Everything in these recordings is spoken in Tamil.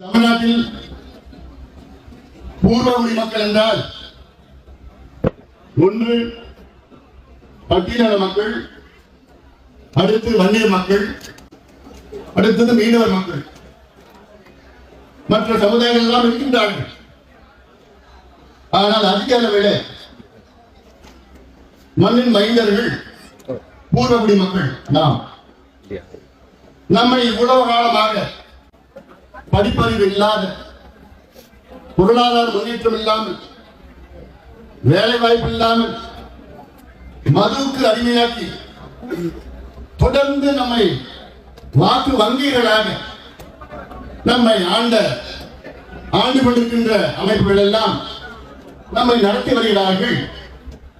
தமிழ்நாட்டில் பூர்வகுடி மக்கள் என்றால் ஒன்று பட்டியலின மக்கள் அடுத்து வன்னியர் மக்கள் அடுத்தது மீனவர் மக்கள். மற்ற சமுதாயங்கள் எல்லாம் இருக்கின்றார்கள். ஆனால் அதிக அளவில் மண்ணின் மைந்தர்கள் பூர்வகுடி மக்கள் நாம். நம்மை இவ்வளவு காலமாக படிப்பறிவு இல்லாத பொருளாதார முன்னேற்றம் இல்லாமல் வேலை வாய்ப்பு இல்லாமல் மதுவுக்கு அடிமையாக்கி தொடர்ந்து நம்மை வாக்கு வங்கிகளாக நம்மை ஆண்ட ஆண்டு கொண்டிருக்கின்ற அமைப்புகள் எல்லாம் நம்மை நடத்தி வருகிறார்கள்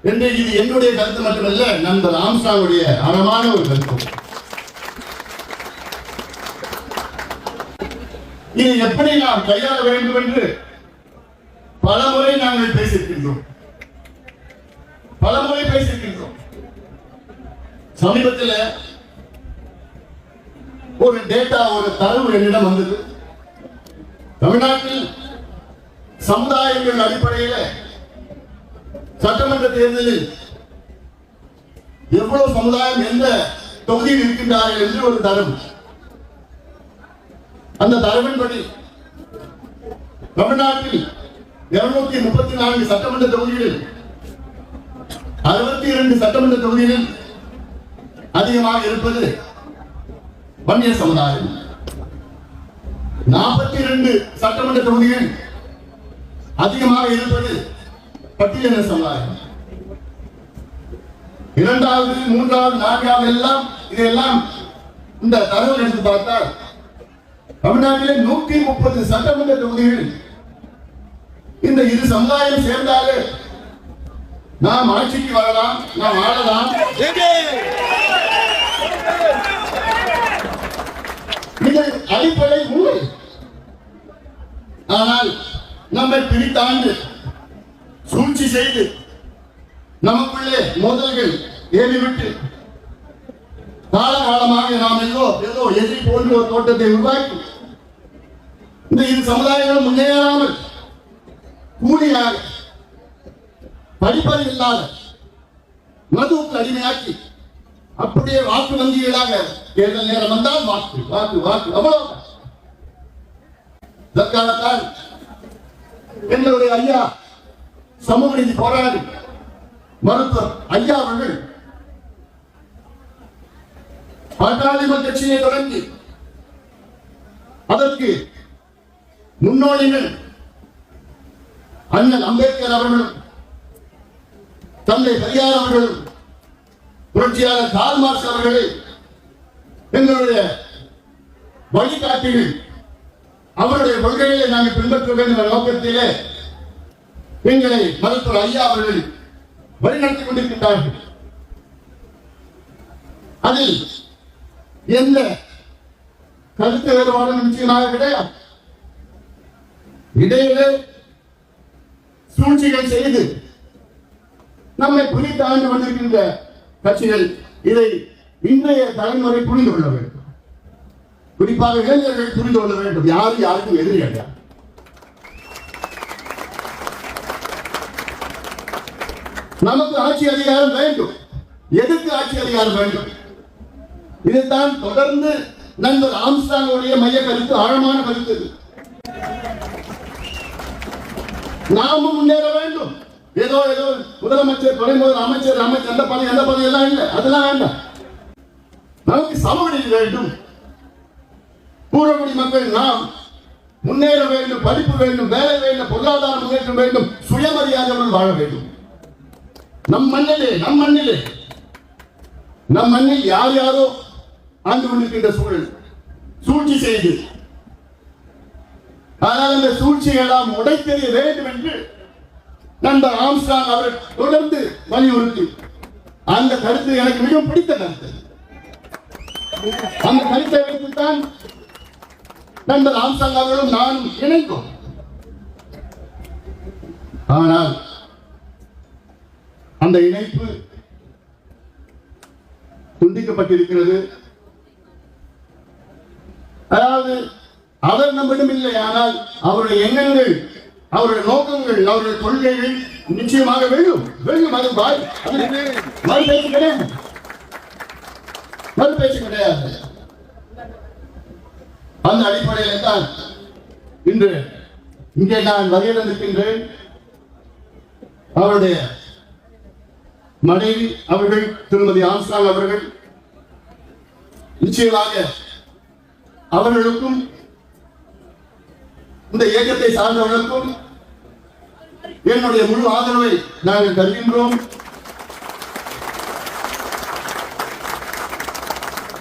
என்று இது என்னுடைய கருத்து மட்டுமல்ல நண்பர் ஆம்சாவுடைய அறமான ஒரு கருத்து. இதை எப்படி நாம் கையாள வேண்டும் என்று பலமுறை நாங்கள் பேசியிருக்கின்றோம். பல முறை பேசியிருக்கின்றோம். சமீபத்தில் ஒரு டேட்டா ஒரு தரவு என்னிடம் வந்தது. தமிழ்நாட்டில் சமுதாயங்கள் அடிப்படையில் சட்டமன்ற தேர்தலில் எவ்வளவு சமுதாயம் எந்த தொகுதியில் இருக்கின்றார்கள் என்று ஒரு தரவு. அந்த தரவின்படி தமிழ்நாட்டில் இருநூத்தி முப்பத்தி நான்கு சட்டமன்ற தொகுதிகளில் அறுபத்தி இரண்டு சட்டமன்ற தொகுதிகளில் அதிகமாக இருப்பது வன்னிய சமுதாயம். நாற்பத்தி இரண்டு சட்டமன்ற தொகுதிகள் அதிகமாக இருப்பது பட்டியலின சமுதாயம். இரண்டாவது மூன்றாவது நான்காவது எல்லாம் இதையெல்லாம் இந்த தரவு எடுத்து பார்த்தால் தமிழ்நாட்டிலே நூற்றி முப்பது சட்டமன்ற தொகுதிகள் இந்த இரு சமுதாயம் சேர்ந்தாலே நாம் ஆட்சிக்கு வரலாம் நாம் ஆளலாம். இது அடிப்படை உண்மை. ஆனால் நம்மை பிரித்தாண்டு சூழ்ச்சி செய்து நமக்குள்ளே மோதல்கள் ஏறிவிட்டு காலகாலமாக நாம் ஏதோ ஏதோ எதிரி போன்ற ஒரு தோட்டத்தை உருவாக்கி இந்த இரு சமுதாயங்கள் முன்னேறாமல் கூலியாக படிப்பறிவு இல்லாத மதுவுக்கு அடிமையாக்கி அப்படியே வாக்கு வங்கிகளாக தேர்தல் நேரம் வந்தால் வாக்கு வாக்கு வாக்கு அவ்வளவு இதற்காகத்தான் எங்களுடைய ஐயா சமூக நீதி போராடி மருத்துவர் ஐயா அவர்கள் பாட்டாளிமன்ற கட்சியை தொடங்கி அதற்கு முன்னோடிகள் அண்ணன் அம்பேத்கர் அவர்களும் தந்தை பெரியார் அவர்களும் புரட்சியாளர் கால் மார்க்ஸ் அவர்களை எங்களுடைய வழிகாட்டிகள் அவருடைய கொள்கைகளை நாங்கள் பின்பற்ற வேண்டும் என்ற நோக்கத்திலே எங்களை மருத்துவர் ஐயா அவர்கள் வழிநடத்தி கொண்டிருக்கின்றார்கள். அதில் எந்த கருத்து வேறுபாடும் நிச்சயமாக கிடையாது. இடையிலே சூழ்ச்சிகள் செய்து நம்மை புரித்து ஆண்டு வந்திருக்கின்ற கட்சிகள் இதை இன்றைய தலைமுறை புரிந்து கொள்ள வேண்டும். குறிப்பாக இளைஞர்கள் புரிந்து கொள்ள வேண்டும். யாரும் யாருக்கும் எதிரி கிடையாது நமக்கு ஆட்சி அதிகாரம் வேண்டும். எதுக்கு ஆட்சி அதிகாரம் வேண்டும்? இதைத்தான் தொடர்ந்து நண்பர் ஆம்ஸ்டாங்குடைய மைய கருத்து ஆழமான கருத்து. நாமும் முன்னேற வேண்டும். ஏதோ ஏதோ முதலமைச்சர் துணை முதல் அமைச்சர் அமைச்சர் அந்த பதவி அந்த பதவி எல்லாம் இல்லை. அதெல்லாம் வேண்டாம். நமக்கு சமவெளி வேண்டும். பூர்வகுடி மக்கள் நாம் முன்னேற வேண்டும் படிப்பு வேண்டும் வேலை வேண்டும் பொருளாதார முன்னேற்றம் வேண்டும் சுயமரியாதையுடன் வாழ வேண்டும். நம் மண்ணிலே நம் மண்ணிலே நம் மண்ணில் யார் யாரோ ஆண்டு கொண்டிருக்கின்ற சூழல் சூழ்ச்சி செய்து ஆனால் அந்த சூழ்ச்சியை எல்லாம் உடைத்தெறிய வேண்டும் என்று நண்பர் ஆம்ஸ்டாங் அவர் தொடர்ந்து வலியுறுத்தி அந்த கருத்து எனக்கு மிகவும் பிடித்த கருத்து. அந்த கருத்தை வைத்துத்தான் நண்பர் ஆம்ஸ்டாங் அவர்களும் நானும் இணைந்தோம். ஆனால் அந்த இணைப்பு துண்டிக்கப்பட்டிருக்கிறது. அதாவது அவர் நம்மிடம் இல்லை ஆனால் அவருடைய எண்ணங்கள் அவருடைய நோக்கங்கள் அவருடைய கொள்கைகள் நிச்சயமாக வெல்லும் வெல்லும் அது பாய். மறு பேச்சு கிடையாது. மறு பேச்சு கிடையாது. அந்த அடிப்படையில் தான் இன்று இங்கே நான் வகையில் இருக்கின்றேன் அவருடைய மனைவி அவர்கள் திருமதி ஆம்ஸ்டாங் அவர்கள் நிச்சயமாக அவர்களுக்கும் இந்த இயக்கத்தை சார்ந்தவர்களுக்கும் என்னுடைய முழு ஆதரவை நாங்கள் தருகின்றோம்.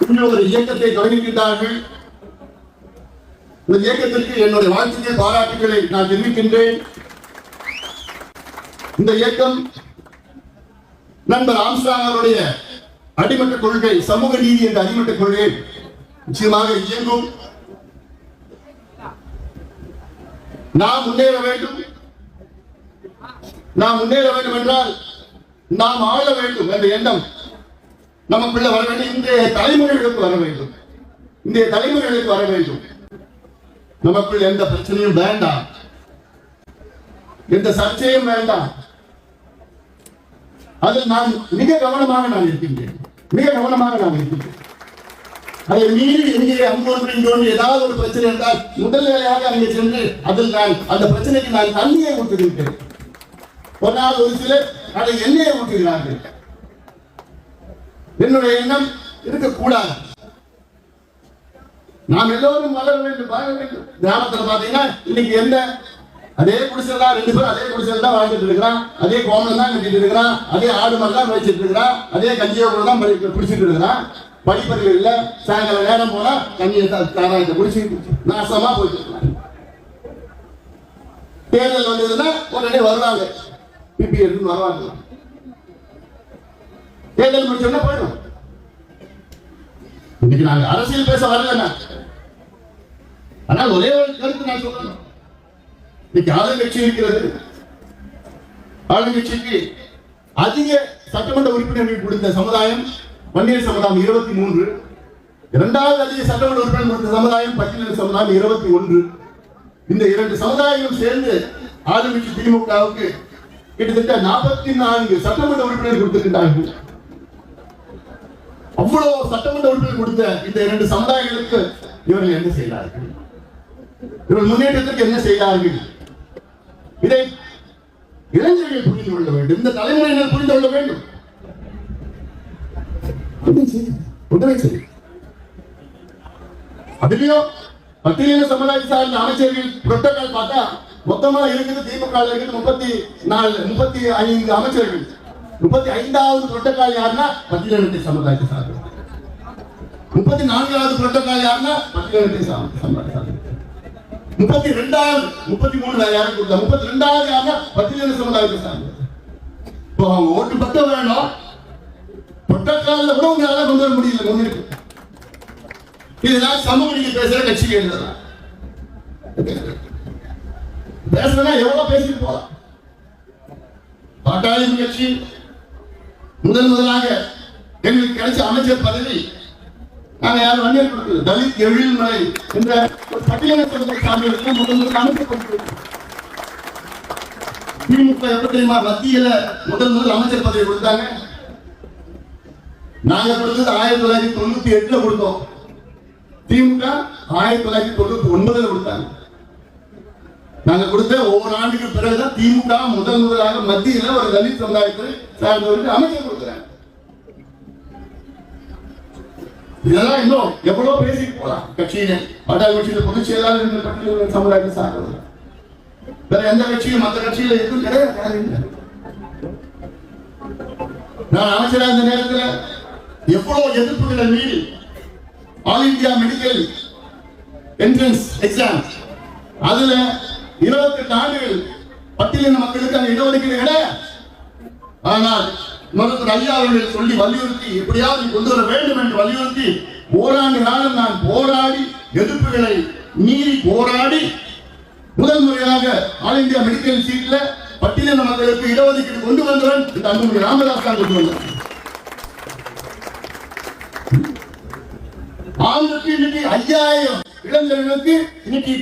இன்று ஒரு இயக்கத்தை தொடங்குகின்றார்கள் இந்த இயக்கத்திற்கு என்னுடைய வாழ்த்துக்கள் பாராட்டுகளை நான் தெரிவிக்கின்றேன். இந்த இயக்கம் நண்பர் ஆம்ஸ்டாங் அவருடைய அடிமட்ட கொள்கை சமூக நீதி என்ற அடிமட்ட கொள்கை நிச்சயமாக இயங்கும். நாம் முன்னேற வேண்டும். நாம் முன்னேற வேண்டும் என்றால் நாம் ஆள வேண்டும் என்ற எண்ணம் நமக்குள்ள வர வேண்டும். இன்றைய தலைமுறைகளுக்கு வர வேண்டும். இன்றைய தலைமுறைகளுக்கு வர வேண்டும். நமக்குள் எந்த பிரச்சனையும் வேண்டாம். எந்த சர்ச்சையும் வேண்டாம். அதில் நான் மிக கவனமாக நான் இருக்கின்றேன். மிக கவனமாக நான் இருக்கின்றேன். அதை மீறி எங்கே அங்கு ஒன்று ஏதாவது ஒரு பிரச்சனை என்றால் முதல் வேலையாக அங்கே சென்று அதில் நான் அந்த பிரச்சனைக்கு நான் தண்ணியை ஊற்றுகின்றேன் ஒரு நாள் ஒரு சிலர் அதை எண்ணெயை ஊற்றுகிறார்கள். என்னுடைய எண்ணம் இருக்கக்கூடாது. நாம் எல்லோரும் வளர வேண்டும் வாழ வேண்டும். கிராமத்துல பாத்தீங்கன்னா இன்னைக்கு எந்த அதே குடிசை தான் ரெண்டு பேரும் அதே குடிசை தான் வாழ்ந்துட்டு இருக்கிறான். அதே கோமலம் தான் கட்டிட்டு இருக்கிறான். அதே ஆடு மாதிரி தான் வச்சுட்டு இருக்கிறான். அதே கஞ்சியை கூட தான் குடிச்சிட்டு இருக்கிறான். படிப்பறிவு இல்ல சாயங்காலம் நேரம் போனா கண்ணியை தாராயத்தை குடிச்சு நாசமா போயிட்டு தேர்தல் வந்ததுன்னா உடனே வருவாங்க. பிபி எடுத்து வருவாங்க. தேர்தல் முடிச்சோன்னா போயிடும். இன்னைக்கு நாங்க அரசியல் பேச வரல ஆனால் ஒரே ஒரு கருத்து நான் சொல்லணும். இன்னைக்கு ஆளுங்கட்சி இருக்கிறது. ஆளுங்கட்சிக்கு அதிக சட்டமன்ற உறுப்பினர்கள் கொடுத்த சமுதாயம் வன்னியர் சமுதாயம் இருபத்தி மூன்று. இரண்டாவது அதிக சட்டமன்ற உறுப்பினர் கொடுத்த சமுதாயம் பட்டியல் சமுதாயம் இருபத்தி ஒன்று. இந்த இரண்டு சமுதாயங்களும் சேர்ந்து ஆளுங்கட்சி திமுகவுக்கு கிட்டத்தட்ட நாற்பத்தி நான்கு சட்டமன்ற உறுப்பினர் கொடுத்திருக்கிறார்கள். அவ்வளவு சட்டமன்ற உறுப்பினர் கொடுத்த இந்த இரண்டு சமுதாயங்களுக்கு இவர்கள் என்ன செய்தார்கள்? இவர்கள் முன்னேற்றத்திற்கு என்ன செய்தார்கள்? இதை இளைஞர்கள் புரிந்து கொள்ள வேண்டும். இந்த தலைமுறையினர் புரிந்து கொள்ள வேண்டும். உடனே அதுலயும் பட்டியலின சமுதாயத்தை சார்ந்த அமைச்சர்கள் புரோட்டோகால் பார்த்தா மொத்தமா இருக்குது திமுக இருக்குது முப்பத்தி நாலு முப்பத்தி ஐந்து அமைச்சர்கள். முப்பத்தி ஐந்தாவது புரோட்டோகால் யாருன்னா பட்டியலினத்தை சமுதாயத்தை சார்ந்தது முப்பத்தி நான்காவது புரோட்டோகால் யாருன்னா பட்டியலினத்தை சார்ந்த சமுதாயத்தை முப்பத்தி ரெண்டாவது முப்பத்தி மூணு வேற யாரும் கொடுத்தா முப்பத்தி ரெண்டாவது யாருன்னா பட்டியலின சமுதாயத்தை சார்ந்தது இப்போ அவங்க ஓட்டு பட்டம் வேணும். புரோட்டோகால்ல கூட உங்களால கொண்டு வர முடியல முன்னிருக்கு இதுதான் சமூக நீதி பேசுற கட்சிகள் இதெல்லாம். பேசுறதா எவ்வளவு பேசிட்டு போலாம் பாட்டாளி கட்சி முதன் முதலாக எங்களுக்கு கிடைச்ச அமைச்சர் பதவி நாங்க யாரும் வண்டியர் கொடுக்கல தலித் எழில்மலை என்ற ஒரு பட்டியலின சமுதாய முதன் முதல் முதல் அமைச்சர் கொடுத்திருக்கோம். திமுக எப்படி தெரியுமா மத்தியில முதல் முதல் அமைச்சர் பதவி கொடுத்தாங்க நாங்க கொடுத்தது ஆயிரத்தி தொள்ளாயிரத்தி தொண்ணூத்தி எட்டுல கொடுத்தோம். திமுக ஆயிரத்தி தொள்ளாயிரத்தி தொண்ணூத்தி ஒன்பதுல கொடுத்தாங்க. நாங்க கொடுத்த ஒவ்வொரு ஆண்டுக்கு பிறகுதான் திமுக முதல் முதலாக மத்தியில ஒரு தலித் சமுதாயத்தை சார்ந்தவர்கள் அமைச்சர் கொடுக்குறாங்க. இதெல்லாம் இன்னும் எவ்வளவு பேசிட்டு போலாம். கட்சியில பாட்டாளி கட்சியில பொதுச் செயலாளர் என்ற பட்டியல் சமுதாயத்தை சார்ந்தவர். வேற எந்த கட்சியும் மற்ற கட்சியில எதுவும் கிடையாது. நான் அமைச்சரா இந்த நேரத்துல எவ்வளவு எதிர்ப்புகளை மீறி all India medical entrance exam அதுல இருபத்தி எட்டு ஆண்டுகள் பட்டியலின மக்களுக்கு அந்த இடஒதுக்கீடு கிடையாது ஆனால் மருத்துவர் ஐயா அவர்கள் சொல்லி வலியுறுத்தி எப்படியாவது கொண்டு வர வேண்டும் என்று வலியுறுத்தி ஓராண்டு காலம் நான் போராடி எதிர்ப்புகளை மீறி போராடி முதல் முறையாக ஆல் இந்தியா மெடிக்கல் சீட்ல பட்டியலின மக்களுக்கு இடஒதுக்கீடு கொண்டு வந்தவன் இந்த அன்புமணி ராமதாஸ் தான் கொண்டு வந்தார் ஆளுக்கு இன்னைக்கு ஐயாயிரம் இளைஞர்களுக்கு இன்னைக்கு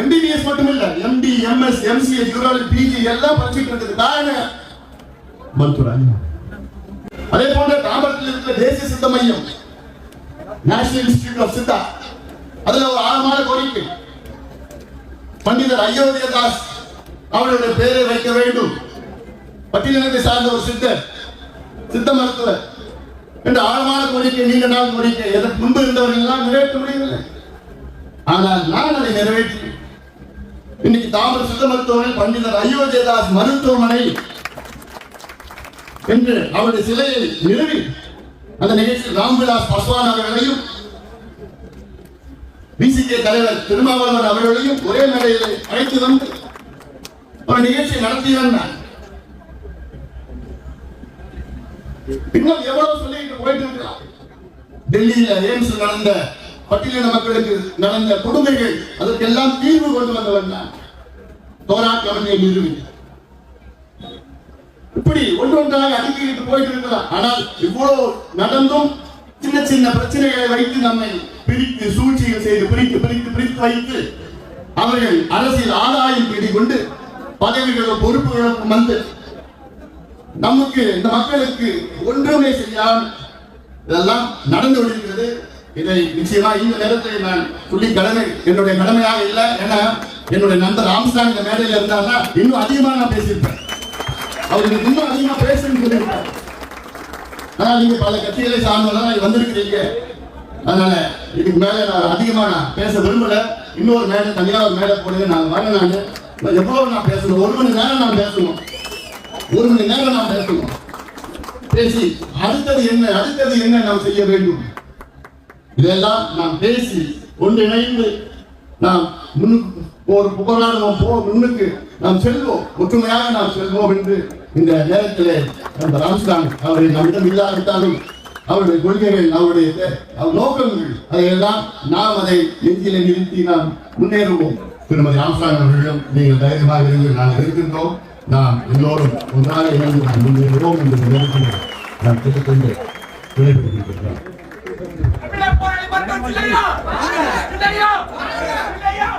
எம்பிபிஎஸ் மட்டும் இல்ல MD MS MCA urology PG எல்லாம் படிச்சுட்டு இருக்குது. காரணம் மருத்துவர் அதே போன்ற தாம்பரத்தில் இருக்கிற தேசிய சித்த மையம் நேஷனல் இன்ஸ்டிடியூட் ஆஃப் சித்தா அதுல ஒரு ஆழமான கோரிக்கை. பண்டிதர் அயோத்திய தாஸ் அவருடைய பெயரை வைக்க வேண்டும். பட்டியலினத்தை சார்ந்த ஒரு சித்தர் சித்த மருத்துவர் என்ற ஆழமான கோரிக்கை நீண்ட நாள் கோரிக்கை எதற்கு முன்பு இருந்தவர்கள் எல்லாம் நிறைவேற்ற முடியவில்லை. ஆனால் நான் அதை நிறைவேற்றினேன். இன்னைக்கு தாமர சித்த மருத்துவமனை பண்டிதர் அயோத்தியதாஸ் மருத்துவமனை என்று அவருடைய சிலையை நிறுவி அந்த நிகழ்ச்சியில் ராம்விலாஸ் பஸ்வான் அவர்களையும் பிசிகே தலைவர் திருமாவளவன் அவர்களையும் ஒரே மேடையில் அழைத்து வந்து ஒரு நிகழ்ச்சி நடத்தி வந்தார். இன்னும் எவ்வளவு சொல்லிட்டு போயிட்டு இருக்கலாம் டெல்லியில எய்ம்ஸ் நடந்த பட்டியலின மக்களுக்கு நடந்த கொடுமைகள் அதற்கெல்லாம் தீர்வு கொண்டு வந்தவன் தான் தோரா கவனியை நிறுவி இப்படி ஒன்றொன்றாக அடுக்கிட்டு போயிட்டு இருக்கலாம் ஆனால் இவ்வளவு நடந்தும் சின்ன சின்ன பிரச்சனைகளை வைத்து நம்மை பிரித்து சூழ்ச்சிகள் செய்து பிரித்து பிரித்து பிரித்து வைத்து அவர்கள் அரசியல் ஆதாயம் தேடிக் கொண்டு பதவிகளும் பொறுப்புகளுக்கும் வந்து நமக்கு இந்த மக்களுக்கு ஒன்றுமே செய்யாமல் இதெல்லாம் நடந்து கொண்டிருக்கிறது. இதை நிச்சயமா இந்த நேரத்தில் நான் சொல்லி கடமை என்னுடைய கடமையாக இல்லை. ஏன்னா என்னுடைய நண்பர் ராம்சாங் இந்த மேடையில் இருந்தாருன்னா இன்னும் அதிகமாக நான் பேசியிருப்பேன். அவருக்கு இன்னும் அதிகமா பேசணும்னு சொல்லியிருக்காரு ஆனா நீங்க பல கட்சிகளை சார்ந்தவங்க வந்திருக்கிறீங்க. அதனால இதுக்கு மேல நான் அதிகமா நான் பேச விரும்பல. இன்னொரு மேடை தனியாக ஒரு மேடை போடுங்க. நான் வரேன் நான் நான். எவ்வளவு நான் பேசணும்? ஒரு மணி நேரம் நான் பேசணும். ஒரு மணி நேரம் நாம் பேசணும் பேசி அடுத்தது என்ன அடுத்தது என்ன நாம் செய்ய வேண்டும்? இதெல்லாம் நாம் பேசி ஒன்றிணைந்து நாம் முன்னுக்கு ஒரு புகழாடுவோம் போ முன்னுக்கு நாம் செல்வோம். ஒற்றுமையாக நாம் செல்வோம் என்று இந்த நேரத்திலே அந்த ராம்ஸ்தான் அவரை நம்மிடம் இல்லாவிட்டாலும் அவருடைய கொள்கைகள் அவருடைய நோக்கங்கள் அதையெல்லாம் நாம் அதை எஞ்சில நிறுத்தி நாம் முன்னேறுவோம். திருமதி ராம்ஸ்தான் அவர்களிடம் நீங்கள் தைரியமாக இருந்து நாங்கள் இருக்கின்றோம். நாம் எல்லோரும் ஒன்றாக இணைந்து நாம் முன்னேறுவோம் என்று நேரத்தில் நாம் கேட்டுக்கொண்டு விடைபெறுகின்றோம். தமிழர் போராளி மன்றம் இல்லையா இல்லையா இல்லையா